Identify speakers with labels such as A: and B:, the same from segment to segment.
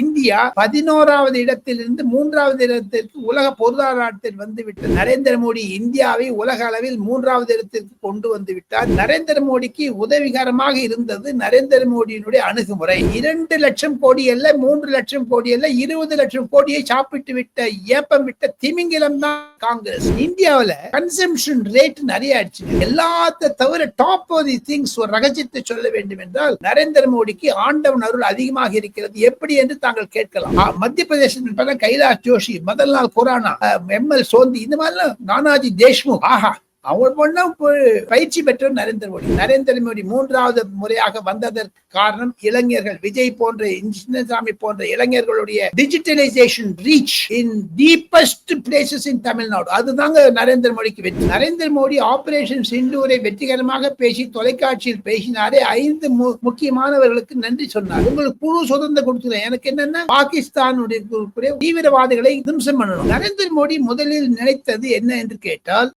A: India பதினோராவது இடத்திலிருந்து மூன்றாவது இடத்திற்கு உலக பொருளாதாரத்தில் வந்துவிட்டு நரேந்திர மோடி இந்தியாவை உலக அளவில் மூன்றாவது இடத்திற்கு கொண்டு வந்து விட்டார். நரேந்திர மோடிக்கு உதவிகரமாக இருந்தது நரேந்திர மோடியினுடைய அணுகுமுறை. இரண்டு லட்சம் கோடி அல்ல மூன்று லட்சம் கோடி அல்ல இருபது லட்சம் கோடியை சாப்பிட்டு விட்ட ஏப்பம் விட்ட திமிங்கிலம் தான் காங்கிரஸ். இந்தியாவில கன்சம்ஷன் ரேட் நிறைய ஆயிடுச்சு. எல்லாத்த தவிர டாப் ஆஃப் தி திங்ஸ் ஒரு ரகசியத்தை சொல்ல வேண்டும் என்றால் நரேந்திர மோடிக்கு ஆண்டவன் அருள் அதிகமாக இருக்கிறது. எப்படி என்று தாங்கள் கேட்கலாம். மத்திய பிரதேசத்தில் கைலாஷ் ஜோஷி மதன்லால் நாள் குரானா எம் எல் சோந்தி இந்த மாதிரிலாம் நானாஜி தேஷ்முக். ஆஹா. அவங்க பொண்ணா பயிற்சி பெற்றவர் நரேந்திர மோடி. நரேந்திர மோடி மூன்றாவது முறையாக வந்ததற்கு காரணம் இளைஞர்கள். விஜய் போன்ற சின்னசாமி போன்ற இளைஞர்களுடைய digitalization reach in deepest places in Tamil Nadu அதுதாங்க நரேந்திர மோடிக்கு வெற்றி. நரேந்திர மோடி ஆபரேஷன் சிந்தூரை வெற்றிகரமாக பேசி தொலைக்காட்சியில் பேசினாரே. ஐந்து மு- முக்கியமானவர்களுக்கு நன்றி சொன்னார். உங்களுக்கு குழு சுதந்திரம் கொடுத்துறேன். எனக்கு என்னன்னா பாகிஸ்தானுடைய தீவிரவாதிகளை தும்சம் பண்ணணும். நரேந்திர மோடி முதலில் நினைத்தது என்ன என்று கேட்டால்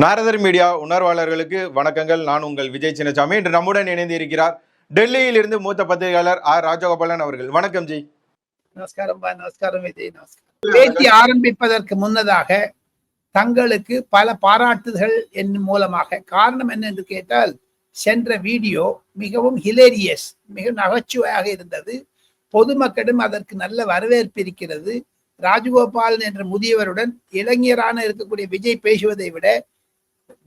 B: நாரதர் மீடியா உணர்வாளர்களுக்கு வணக்கங்கள். நான் உங்கள் விஜய் சின்னசாமி. இன்று நம்முடன் இணைந்து இருக்கிறார் டெல்லியில் இருந்து மூத்த பத்திரிகையாளர் ஆர் ராஜகோபாலன் அவர்கள். வணக்கம் ஜி.
A: நமஸ்காரம் நமஸ்காரம் விஜய் நமஸ்காரம். பேச்சு ஆரம்பிப்பதற்கு முன்னதாக தங்களுக்கு பல பாராட்டுதல் என் மூலமாக காரணம் என்ன என்று கேட்டால் சென்ற வீடியோ மிகவும் ஹிலேரியஸ் மிக நகைச்சுவையாக இருந்தது. பொதுமக்களிடம் அதற்கு நல்ல வரவேற்பு இருக்கிறது. ராஜகோபாலன் என்ற முதியவருடன் இளைஞரான இருக்கக்கூடிய விஜய் பேசுவதை விட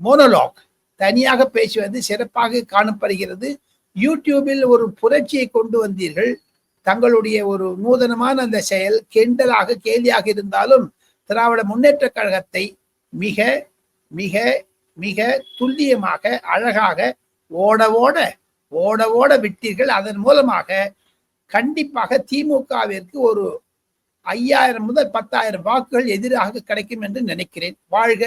A: மோனோலாக் தனியாக பேசுவது சிறப்பாக காணப்படுகிறது. யூடியூபில் ஒரு புரட்சியை கொண்டு வந்தீர்கள். தங்களுடைய ஒரு நூதனமான அந்த செயல் கெண்டலாக கேலியாக இருந்தாலும் திராவிட முன்னேற்ற கழகத்தை மிக மிக மிக துல்லியமாக அழகாக ஓட ஓட ஓட ஓட விட்டீர்கள். அதன் மூலமாக கண்டிப்பாக திமுகவிற்கு ஒரு ஐயாயிரம் முதல் பத்தாயிரம் வாக்குகள் எதிராக கிடைக்கும் என்று நினைக்கிறேன். வாழ்க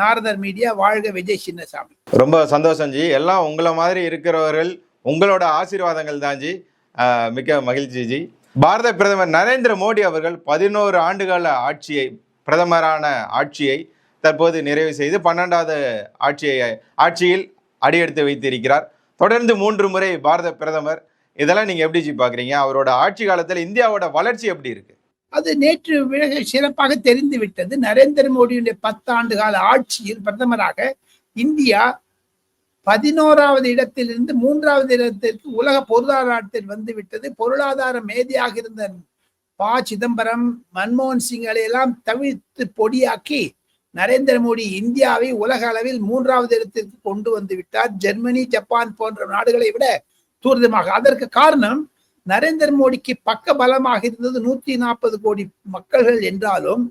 A: நாரதர் மீடியா வாழ்க விஜய் சின்னசாமி.
B: ரொம்ப சந்தோஷம் ஜி. எல்லாம் உங்களை மாதிரி இருக்கிறவர்கள் உங்களோட ஆசீர்வாதங்கள் தான் ஜி. மிக்க மகிழ்ச்சி ஜி. பாரத பிரதமர் நரேந்திர மோடி அவர்கள் பதினோரு ஆண்டுகால ஆட்சியை பிரதமரான ஆட்சியை தற்போது நிறைவு செய்து பன்னெண்டாவது ஆட்சியை ஆட்சியில் அடியெடுத்து வைத்திருக்கிறார். தொடர்ந்து மூன்று முறை பாரத பிரதமர். இதெல்லாம் நீங்கள் எப்படி ஜி பார்க்குறீங்க அவரோட ஆட்சி காலத்தில் இந்தியாவோட வளர்ச்சி எப்படி இருக்குது
A: அது நேற்று மிக சிறப்பாக தெரிந்துவிட்டது. நரேந்திர மோடியுடைய பத்தாண்டு கால ஆட்சியில் பிரதமராக இந்தியா பதினோராவது இடத்திலிருந்து மூன்றாவது இடத்திற்கு உலக பொருளாதாரத்தில் வந்து விட்டது பொருளாதார மேதையாக இருந்த ப. சிதம்பரம் மன்மோகன் சிங்களை எல்லாம் தவிர்த்து பொடியாக்கி நரேந்திர மோடி இந்தியாவை உலக அளவில் மூன்றாவது இடத்திற்கு கொண்டு வந்து விட்டார். ஜெர்மனி ஜப்பான் போன்ற நாடுகளை விட தூர்தமாக. அதற்கு காரணம் நரேந்திர மோடிக்கு பக்க பலமாக இருந்தது நூத்தி நாற்பது கோடி மக்கள்கள் என்றாலும்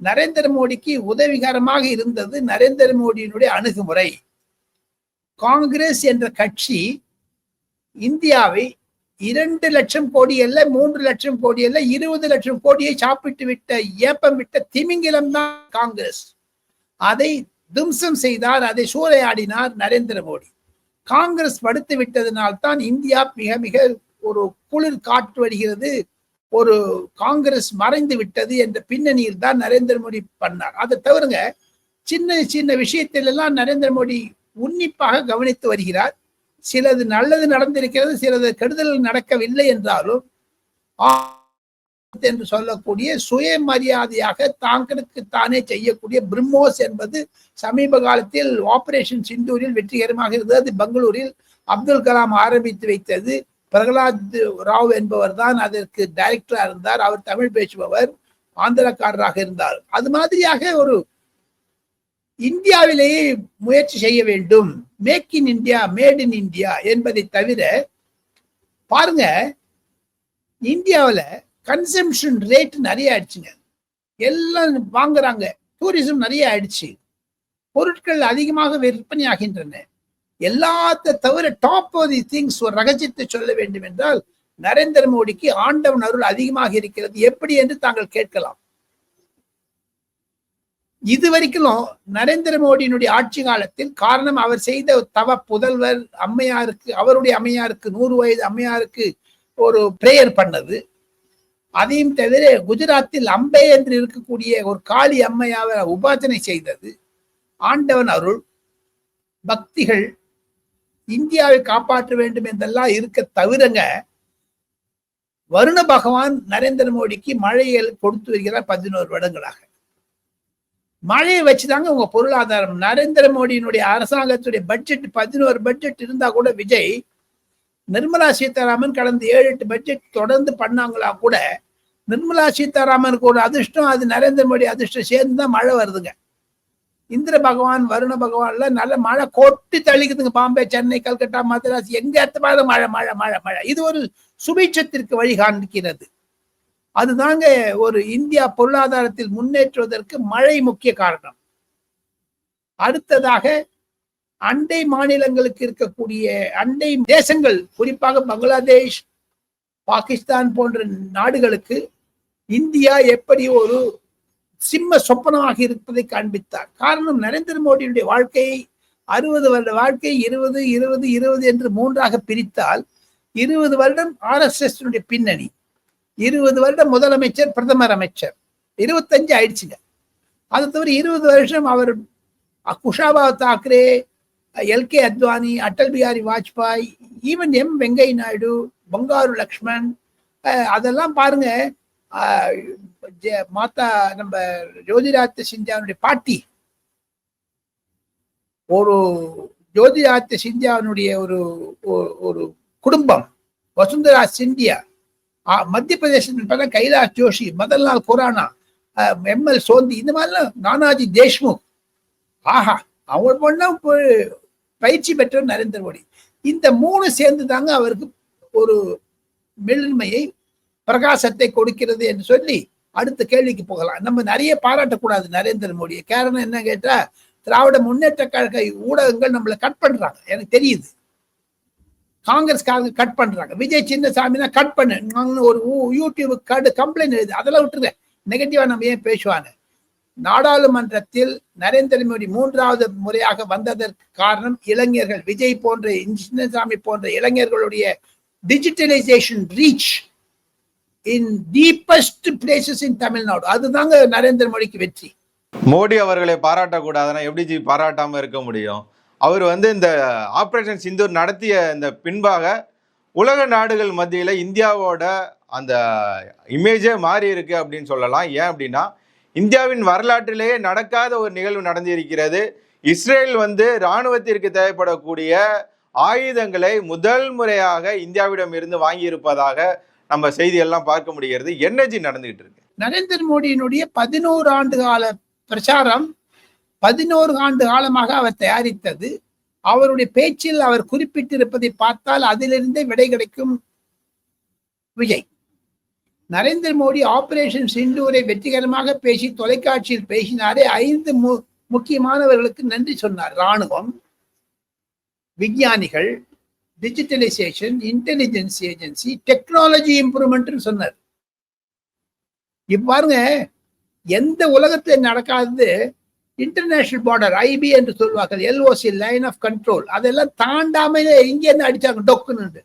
A: நரேந்திர மோடிக்கு உதவிகரமாக இருந்தது நரேந்திர மோடியினுடைய அணுகுமுறை. காங்கிரஸ் என்ற கட்சி இந்தியாவை இரண்டு லட்சம் கோடி அல்ல மூன்று லட்சம் கோடி அல்ல இருபது லட்சம் கோடியை சாப்பிட்டு விட்ட ஏப்பம் விட்ட திமிங்கிலம் தான் காங்கிரஸ். அதை தும்சம் செய்தார் அதை சூறையாடினார் நரேந்திர மோடி. காங்கிரஸ் படுத்து விட்டதனால் தான் இந்தியா மிக மிக ஒரு குளிர் காற்று வருகிறது ஒரு காங்கிரஸ் மறைந்து விட்டது என்ற பின்னணியில் தான் நரேந்திர மோடி பண்ணார். அதை தவிருங்க சின்ன சின்ன விஷயத்தில் எல்லாம் நரேந்திர மோடி உன்னிப்பாக கவனித்து வருகிறார். சிலது நல்லது நடந்திருக்கிறது சிலது கெடுதல் நடக்கவில்லை என்றாலும் என்று சொல்லக்கூடிய சுயமரியாதையாக தாங்களுக்கு தானே செய்யக்கூடிய பிரம்மோஸ் என்பது சமீப காலத்தில் ஆபரேஷன் சிந்தூரில் வெற்றிகரமாக இருந்தது. அது பெங்களூரில் அப்துல் கலாம் ஆரம்பித்து வைத்தது. பிரகலாத் ராவ் என்பவர் தான் அதற்கு டைரக்டரா இருந்தார். அவர் தமிழ் பேசுபவர் ஆந்திரக்காரராக இருந்தார். அது மாதிரியாக ஒரு இந்தியாவிலேயே முயற்சி செய்ய வேண்டும். Make in India made in India என்பதை தவிர பாருங்க இந்தியாவுல கன்சம்ஷன் ரேட் நிறைய ஆயிடுச்சுங்க. எல்லாம் வாங்குறாங்க. டூரிசம் நிறைய ஆயிடுச்சு. பொருட்கள் அதிகமாக விற்பனை ஆகின்றன. எல்லாத்த தவிர டாப் ஆஃப் தி திங்ஸ் ஒரு ரகசியத்தை சொல்ல வேண்டும் என்றால் நரேந்திர மோடிக்கு ஆண்டவன் அருள் அதிகமாக இருக்கிறது. எப்படி என்று தாங்கள் கேட்கலாம். இதுவரைக்கும் நரேந்திர மோடியினுடைய ஆட்சி காலத்தில் காரணம் அவர் செய்த தவ புதல்வர் அம்மையாருக்கு அவருடைய அம்மையாருக்கு நூறு வயது அம்மையாருக்கு ஒரு பிரேயர் பண்ணது. அதையும் தவிர குஜராத்தில் அம்பே என்று இருக்கக்கூடிய ஒரு காளி அம்மையாவை உபாசனை செய்தது. ஆண்டவன் அருள் பக்திகள் இந்தியாவை காப்பாற்ற வேண்டும் என்றெல்லாம் இருக்க தவிரங்க வருண பகவான் நரேந்திர மோடிக்கு மழையை கொடுத்து வருகிறார் பதினோரு வருடங்களாக. மழையை வச்சுதாங்க உங்க பொருளாதாரம். நரேந்திர மோடியினுடைய அரசாங்கத்துடைய பட்ஜெட் பதினோரு பட்ஜெட் இருந்தா கூட விஜய் நிர்மலா சீதாராமன் கடந்த ஏழு எட்டு பட்ஜெட் தொடர்ந்து பண்ணாங்களா கூட நிர்மலா சீதாராமனுக்கு ஒரு அதிர்ஷ்டம் அது நரேந்திர மோடி அதிர்ஷ்டம் சேர்ந்து தான் மழை வருதுங்க. இந்திர பகவான் வருண பகவான்ல நல்ல மழை கொட்டி தள்ளிக்குதுங்க. பாம்பே சென்னை கல்கட்டா மதராஸ் எங்க இடத்துல மழை மழை மழை மழை. இது ஒரு சுபிட்சத்திற்கு வழி காண்பிக்கிறது அதுதாங்க ஒரு இந்தியா பொருளாதாரத்தில் முன்னேற்றுவதற்கு மழை முக்கிய காரணம். அடுத்ததாக அண்டை மாநிலங்களுக்கு இருக்கக்கூடிய அண்டை தேசங்கள் குறிப்பாக பங்களாதேஷ் பாகிஸ்தான் போன்ற நாடுகளுக்கு இந்தியா எப்படி ஒரு சிம்ம சொப்பனமாக இருப்பதை காண்பித்தார். காரணம் நரேந்திர மோடியுடைய வாழ்க்கையை அறுபது வருட வாழ்க்கை இருபது இருபது இருபது என்று மூன்றாக பிரித்தால் இருபது வருடம் ஆர் எஸ் எஸ் பின்னணி இருபது வருடம் முதலமைச்சர் பிரதமர் அமைச்சர். இருபத்தஞ்சு ஆயிடுச்சுங்க. அது தவிர இருபது வருஷம் அவர் Kushabhau Thackeray L K Advani Atal Bihari Vajpayee even M Venkaiah Naidu Bangaru Laxman அதெல்லாம் பாருங்க மாதா நம்ம ஜோதிராத்த சிந்தியாவுடைய பாட்டி. ஒரு ஜோதிராத்த சிந்தியாவுடைய ஒரு ஒரு குடும்பம். வசுந்தரா சிந்தியா. மத்திய பிரதேசத்தில் கைலாஷ் ஜோஷி மதன்லால் குரானா எம்எல் சோந்தி இந்த மாதிரிலாம் நானாஜி தேஷ்முக். ஆஹா அவங்க பொண்ணா பயிற்சி பெற்றவர் நரேந்திர மோடி. இந்த மூணு சேர்ந்து தாங்க அவருக்கு ஒரு மெல்லின்மையை பிரகாசத்தை கொடுக்கிறது என்று சொல்லி அடுத்த கேள்விக்கு போகலாம். நம்ம நிறைய பாராட்டக்கூடாது நரேந்திர மோடியை. காரணம் என்ன கேட்டா திராவிட முன்னேற்ற கழக ஊடகங்கள் நம்மளை கட் பண்றாங்க. எனக்கு தெரியுது. காங்கிரஸ்காரங்க கட் பண்றாங்க. விஜய் சின்னசாமினா கட் பண்ணு. ஒரு யூடியூப் கடு கம்ப்ளைண்ட் எழுது அதெல்லாம் விட்டுருங்க. நெகட்டிவா நம்ம ஏன் பேசுவாங்க? நாடாளுமன்றத்தில் நரேந்திர மோடி மூன்றாவது முறையாக வந்ததற்கு காரணம் இளைஞர்கள். விஜய் போன்ற சின்னசாமி போன்ற இளைஞர்களுடைய digitalization reach in deepest places in Tamil Nadu அதுதாங்க நரேந்திர மோடிக்கு வெற்றி.
B: மோடி அவர்களை பாராட்டக்கூடாதுன்னா எப்படி ஜி இருக்க முடியும்? அவர் வந்து இந்த ஆப்ரேஷன் சிந்தூர் நடத்திய இந்த பின்பாக உலக நாடுகள் மத்தியில் இந்தியாவோட அந்த இமேஜே மாறி இருக்கு அப்படின்னு சொல்லலாம். ஏன் அப்படின்னா இந்தியாவின் வரலாற்றிலேயே நடக்காத ஒரு நிகழ்வு நடந்திருக்கிறது. இஸ்ரேல் வந்து இராணுவத்திற்கு தேவைப்படக்கூடிய ஆயுதங்களை முதல் முறையாக இந்தியாவிடம் இருந்து வாங்கி இருப்பதாக நம்ம செய்தியெல்லாம் பார்க்க முடிகிறது. என்னஜி நடந்துகிட்டு இருக்கு.
A: நரேந்திர மோடியினுடைய பதினோரு ஆண்டு கால பிரச்சாரம் பதினோரு ஆண்டு காலமாக அவர் தயாரித்தது. அவருடைய பேச்சில் அவர் குறிப்பிட்டிருப்பதை பார்த்தால் அதிலிருந்தே விடை கிடைக்கும் விஜய். நரேந்திர மோடி ஆபரேஷன் சிண்டூரை வெற்றிகரமாக பேசி தொலைக்காட்சியில் பேசினாரே ஐந்து மு முக்கியமானவர்களுக்கு நன்றி சொன்னார். ராணுவம் விஞ்ஞானிகள் டிஜிட்டலைசேஷன் இன்டெலிஜென்ஸ் ஏஜென்சி டெக்னாலஜி இம்ப்ரூவ்மெண்ட்னு சொன்னார். இப்போ பாருங்க எந்த உலகத்தில் நடக்காதது இன்டர்நேஷனல் பார்டர் ஐபி என்று சொல்வார்கள் எல்ஓசி லைன் ஆஃப் கண்ட்ரோல் அதெல்லாம் தாண்டாமலே இங்கேருந்து அடித்தாங்க அடிச்சாங்க டொக்குன்னு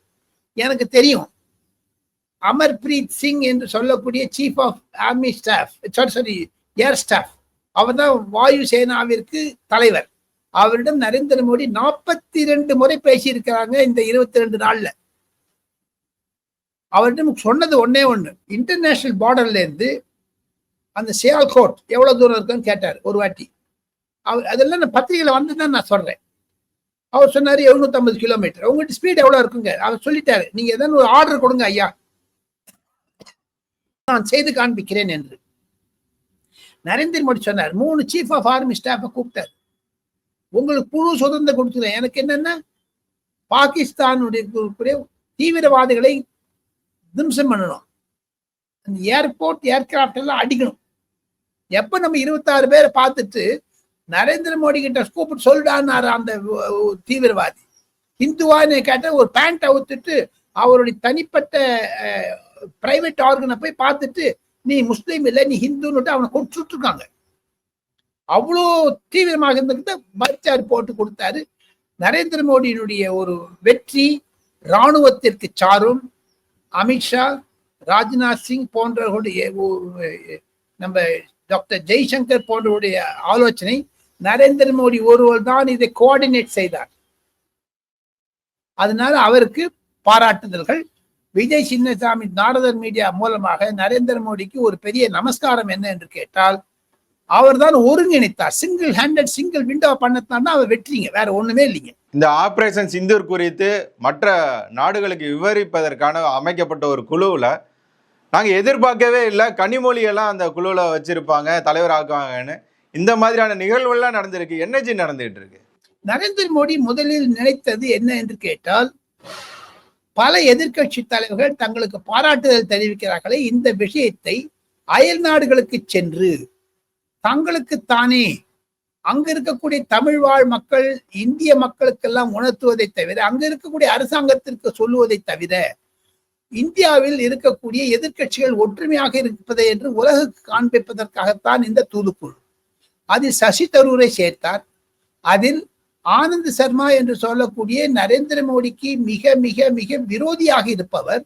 A: எனக்கு தெரியும். அமர்பிரீத் சிங் என்று சொல்லக்கூடிய chief of army staff sorry sorry air staff அவர் தான் வாயு சேனாவிற்கு தலைவர். அவரிடம் நரேந்திர மோடி நாற்பத்தி ரெண்டு முறை பேசியிருக்கிறாங்க இந்த இருபத்தி ரெண்டு நாள்ல. அவரிடம் சொன்னது ஒன்னே ஒண்ணு. இன்டர்நேஷனல் பார்டர்ல இருந்து அந்த சியால்கோட் எவ்வளவு தூரம் இருக்குன்னு கேட்டார் ஒரு வாட்டி. அவர் அதெல்லாம் நான் பத்திரிகையில வந்து தான் நான் சொல்றேன். அவர் சொன்னாரு எழுநூத்தம்பது கிலோமீட்டர் உங்கள்கிட்ட ஸ்பீட் எவ்வளவு இருக்குங்க? அவர் சொல்லிட்டாரு நீங்க ஏதாவது ஒரு ஆர்டர் கொடுங்க ஐயா. நான் செய்து காண்பிக்கிறேன் என்று. நரேந்திர மோடி சொன்னார் மூணு சீஃப் ஆஃப் ஆர்மி ஸ்டாஃபை கூப்பிட்டார். உங்களுக்கு முழு சுதந்திரம் கொடுத்துருவேன் எனக்கு என்னென்ன? பாகிஸ்தானுடைய தீவிரவாதிகளை திம்சம் பண்ணணும். அந்த ஏர்போர்ட் ஏர்கிராஃப்ட் எல்லாம் அடிக்கணும். எப்போ நம்ம இருபத்தாறு பேரை பார்த்துட்டு நரேந்திர மோடி கிட்ட கூப்பிட்டு சொல்லிடான்னாரு அந்த தீவிரவாதி. இந்துவான்னு கேட்ட ஒரு பேண்ட் அவுத்துட்டு அவருடைய தனிப்பட்ட பிரைவேட் ஆர்கனை போய் பார்த்துட்டு நீ முஸ்லீம் இல்லை நீ ஹிந்துன்னுட்டு அவனை கொடுத்துட்ருக்காங்க அவ்வளோ தீவிரமாக இருந்துகிட்டு பர்ச்சார் போட்டு கொடுத்தாரு. நரேந்திர மோடியினுடைய ஒரு வெற்றி இராணுவத்திற்கு சாரும். அமித்ஷா ராஜ்நாத் சிங் போன்றவர்களுடைய நம்ம டாக்டர் ஜெய்சங்கர் போன்றவருடைய ஆலோசனை நரேந்திர மோடி ஒருவர் தான் இதை கோஆர்டினேட் செய்தார். அதனால அவருக்கு பாராட்டுதல்கள். விஜய் சின்னசாமி நாரதர் மீடியா மூலமாக நரேந்திர மோடிக்கு ஒரு பெரிய நமஸ்காரம் என்ன என்று கேட்டால் அவர்தான் ஒருங்கிணைத்தார். சிங்கிள் ஹேண்டட் சிங்கிள் விண்டோ பண்ணத்தான் அவர் வெற்றிங்க வேற ஒண்ணுமே இல்லைங்க.
B: இந்த ஆபரேஷன் சிந்தூர் குறித்து மற்ற நாடுகளுக்கு விவரிப்பதற்கான அமைக்கப்பட்ட ஒரு குழுவில் நாங்கள் எதிர்பார்க்கவே இல்லை. கனிமொழியெல்லாம் அந்த குழுவில் வச்சிருப்பாங்க தலைவர் ஆக்குவாங்கன்னு. இந்த மாதிரியான நிகழ்வுகள்லாம் நடந்திருக்கு. என்னஜி நடந்துகிட்டு இருக்கு?
A: நரேந்திர மோடி முதலில் நினைத்தது என்ன என்று கேட்டால் பல எதிர்க்கட்சி தலைவர்கள் தங்களுக்கு பாராட்டுதல் தெரிவிக்கிறார்களே இந்த விஷயத்தை அயல் நாடுகளுக்கு சென்று தங்களுக்கு தானே அங்க இருக்கக்கூடிய தமிழ் வாழ் மக்கள் இந்திய மக்களுக்கெல்லாம் உணர்த்துவதை தவிர அங்க இருக்கக்கூடிய அரசாங்கத்திற்கு சொல்லுவதை தவிர இந்தியாவில் இருக்கக்கூடிய எதிர்க்கட்சிகள் ஒற்றுமையாக இருப்பதை என்று உலகுக்கு காண்பிப்பதற்காகத்தான் இந்த தூதுக்குழு. அதில் சசி தரூரை சேர்த்தார். அதில் ஆனந்த் சர்மா என்று சொல்லக்கூடிய நரேந்திர மோடிக்கு மிக மிக மிக விரோதியாக இருப்பவர்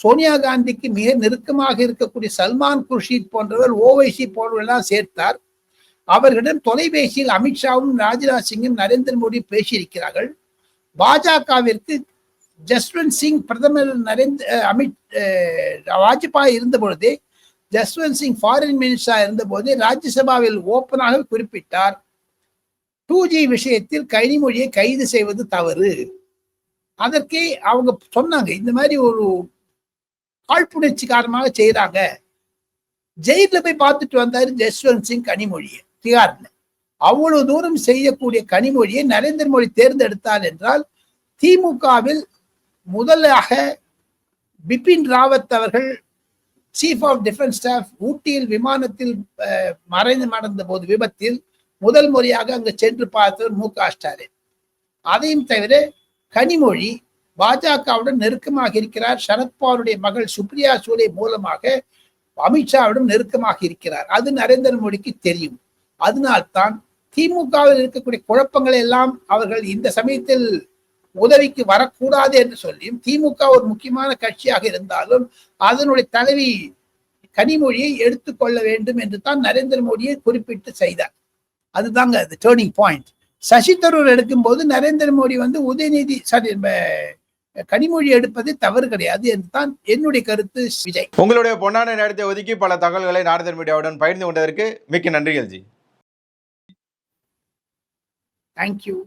A: சோனியா காந்திக்கு மிக நெருக்கமாக இருக்கக்கூடிய சல்மான் குர்ஷித் போன்றவர் ஓவைசி போன்றவர்களெல்லாம் சேர்த்தார். அவர்களிடம் தொலைபேசியில் அமித்ஷாவும் ராஜ்நாத் சிங்கும் நரேந்திர மோடி பேசியிருக்கிறார்கள். பாஜகவிற்கு ஜஸ்வந்த் சிங் பிரதமர் நரேந்திர அமித் வாஜ்பாய் இருந்த பொழுதே ஜஸ்வந்த் சிங் ஃபாரின் மினிஸ்டராக இருந்தபோது ராஜ்யசபாவில் ஓப்பனாக குறிப்பிட்டார். டூ ஜி விஷயத்தில் கனிமொழியை கைது செய்வது தவறு. அதற்கே அவங்க சொன்னாங்க இந்த மாதிரி ஒரு காழ்ப்புணர்ச்சி காரணமாக செய்யறாங்க ஜெயில போய் பார்த்துட்டு வந்தாரு ஜஸ்வந்த் சிங் கனிமொழியை திகார்ல. அவ்வளவு தூரம் செய்யக்கூடிய கனிமொழியை நரேந்திர மோடி தேர்ந்தெடுத்தார் என்றால் திமுகவில் முதலாக பிபின் ராவத் அவர்கள் சீஃப் ஆஃப் டிஃபென்ஸ் ஸ்டாஃப் ஊட்டியில் விமானத்தில் மறைந்து நடந்த போது விபத்தில் முதல் முறையாக அங்கு சென்று பார்த்தவர் மு க ஸ்டாலின். அதையும் தவிர கனிமொழி பாஜகவுடன் நெருக்கமாக இருக்கிறார். சரத்பவாருடைய மகள் சுப்ரியா சூலே மூலமாக அமித்ஷாவிடம் நெருக்கமாக இருக்கிறார். அது நரேந்திர மோடிக்கு தெரியும். அதனால்தான் திமுகவில் இருக்கக்கூடிய குழப்பங்களை எல்லாம் அவர்கள் இந்த சமயத்தில் உதவிக்கு வரக்கூடாது என்று சொல்லியும் திமுக ஒரு முக்கியமான கட்சியாக இருந்தாலும் அதனுடைய தலைவி கனிமொழியை எடுத்துக்கொள்ள வேண்டும் என்று தான் நரேந்திர மோடியை குறிப்பிட்டு செய்தார். அதுதாங்க டேர்னிங் பாயிண்ட் சசி தரூர் எடுக்கும்போது நரேந்திர மோடி வந்து உதயநிதி சாரி கனிமொழி எடுப்பது தவறு கிடையாது என்று தான் என்னுடைய கருத்து விஜய்.
B: உங்களுடைய பொன்னான நேரத்தை ஒதுக்கி பல தகவல்களை நாரதர் மீடியாவுடன் பகிர்ந்து கொண்டதற்கு மிக்க நன்றிகள் ஜி.
A: தேங்க்யூ